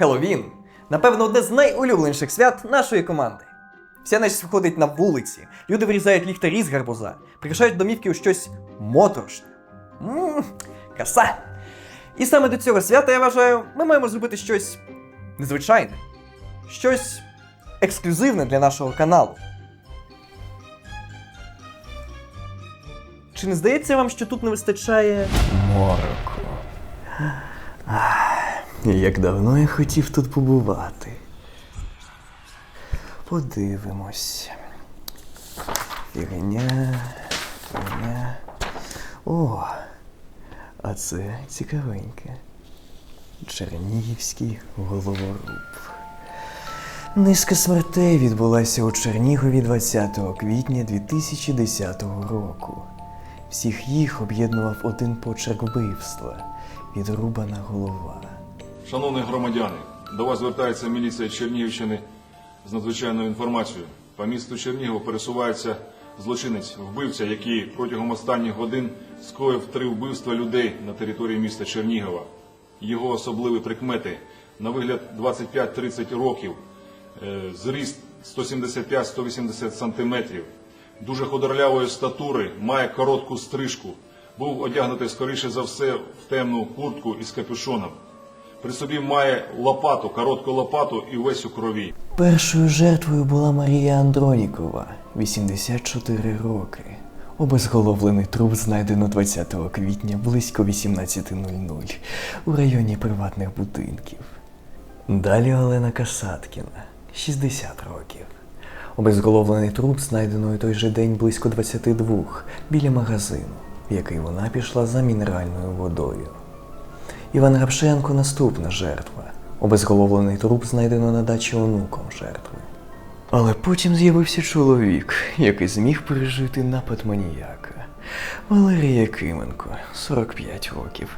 Хеллоуін напевно одне з найулюбленіших свят нашої команди. Вся нечість виходить на вулиці, люди вирізають ліхтарі з гарбуза, прикрашають домівки у щось моторошне. Ммм, краса! І саме до цього свята, я вважаю, ми маємо зробити щось незвичайне, щось ексклюзивне для нашого каналу. Чи не здається вам, що тут не вистачає мороку? Як давно я хотів тут побувати. Подивимось. Фігня. Фігня. О, а це цікавеньке. Чернігівський головоруб. Низка смертей відбулася у Чернігові 20 квітня 2010 року. Всіх їх об'єднував один почерк вбивства відрубана голова. Шановні громадяни, до вас звертається міліція Чернігівщини з надзвичайною інформацією. По місту Чернігів пересувається злочинець, вбивця, який протягом останніх годин скоїв три вбивства людей на території міста Чернігова. Його особливі прикмети на вигляд 25-30 років, е, зріст 175-180 сантиметрів, дуже ходорлявої статури, має коротку стрижку, був одягнутий скоріше за все в темну куртку із капюшоном. При собі має лопату, коротку лопату і весь у крові. Першою жертвою була Марія Андронікова, 84 роки. Обезголовлений труп знайдено 20 квітня близько 18.00 у районі приватних будинків. Далі Олена Касаткіна, 60 років. Обезголовлений труп знайдено у той же день близько 22 біля магазину, в який вона пішла за мінеральною водою. Іван Рапшенко наступна жертва. Обезголовлений труп знайдено на дачі онуком жертви. Але потім з'явився чоловік, який зміг пережити напад маніяка. Валерій Якименко, 45 років,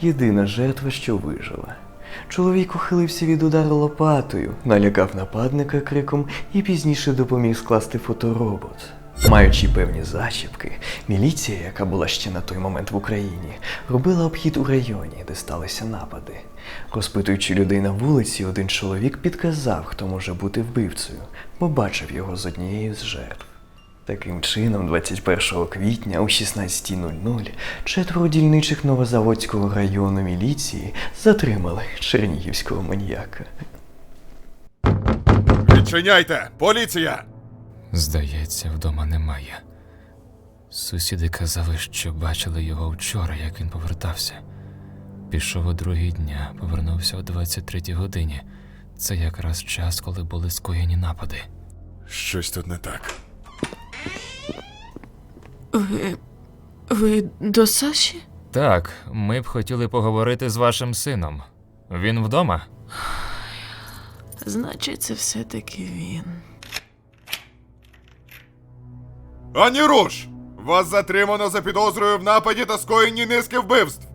єдина жертва, що вижила. Чоловік ухилився від удару лопатою, налякав нападника криком і пізніше допоміг скласти фоторобот. Маючи певні зачіпки, міліція, яка була ще на той момент в Україні, робила обхід у районі, де сталися напади. Розпитуючи людей на вулиці, один чоловік підказав, хто може бути вбивцею, бо бачив його з однією з жертв. Таким чином, 21 квітня о 16.00 четверо дільничих Новозаводського району міліції затримали чернігівського маніяка. Відчиняйте! Поліція! Здається, вдома немає. Сусіди казали, що бачили його вчора, як він повертався. Пішов о другій дня, повернувся о 23 годині. Це якраз час, коли були скоєні напади. Щось тут не так. Ви. Ви до Саші? Так, ми б хотіли поговорити з вашим сином. Він вдома? Значить, це все-таки він. Ані руш! Вас затримано за підозрою в нападі та скоєнні низки вбивств.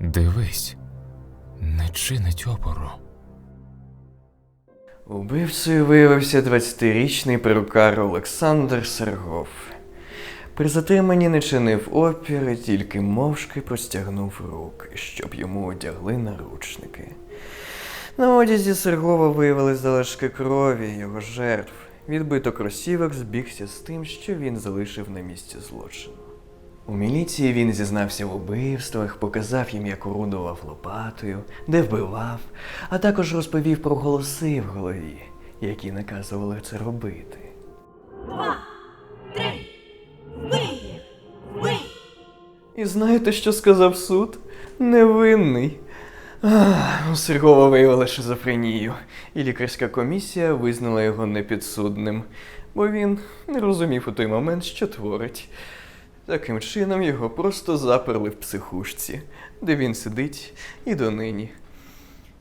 Дивись, не чинить опору. Убивцею виявився 20-річний перукар Олександр Сергов. При затриманні не чинив опір і тільки мовчки простягнув руки, щоб йому одягли наручники. На одязі Сергова виявили залишки крові його жертв. Відбиток кросівок збігся з тим, що він залишив на місці злочину. У міліції він зізнався в убивствах, показав їм, як орудував лопатою, де вбивав, а також розповів про голоси в голові, які наказували це робити. І знаєте, що сказав суд? Невинний. У Сергова виявили шизофренію, і лікарська комісія визнала його непідсудним, бо він не розумів у той момент, що творить. Таким чином його просто заперли в психушці, де він сидить і донині.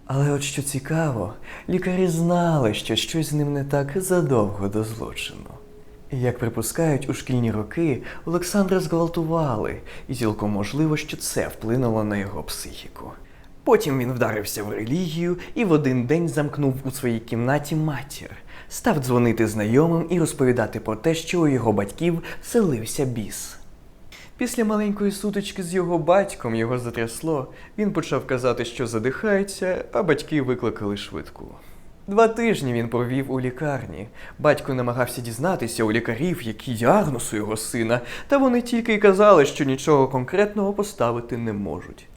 Але от що цікаво, лікарі знали, що щось з ним не так задовго до злочину. Як припускають, у шкільні роки Олександра зґвалтували, і цілком можливо, що це вплинуло на його психіку. Потім він вдарився в релігію і в один день замкнув у своїй кімнаті матір, став дзвонити знайомим і розповідати про те, що у його батьків селився біс. Після маленької сутички з його батьком його затрясло. Він почав казати, що задихається, а батьки викликали швидку. Два тижні він провів у лікарні. Батько намагався дізнатися у лікарів, який діагноз у його сина, та вони тільки й казали, що нічого конкретного поставити не можуть.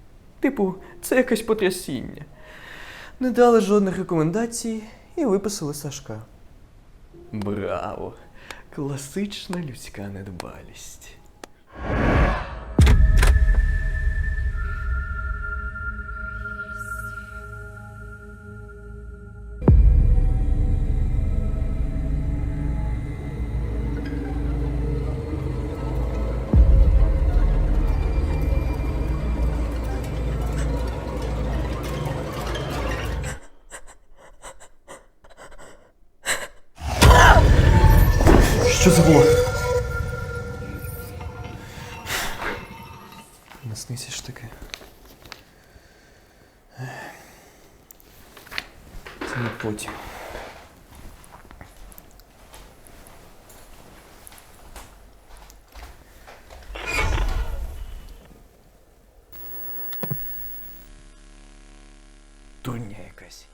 Типу, це якесь потрясіння. Не дали жодних рекомендацій і виписали Сашка. Браво! Класична людська недбалість. Що це було? Не сниться ж таке. Це не потім. Дурня якась.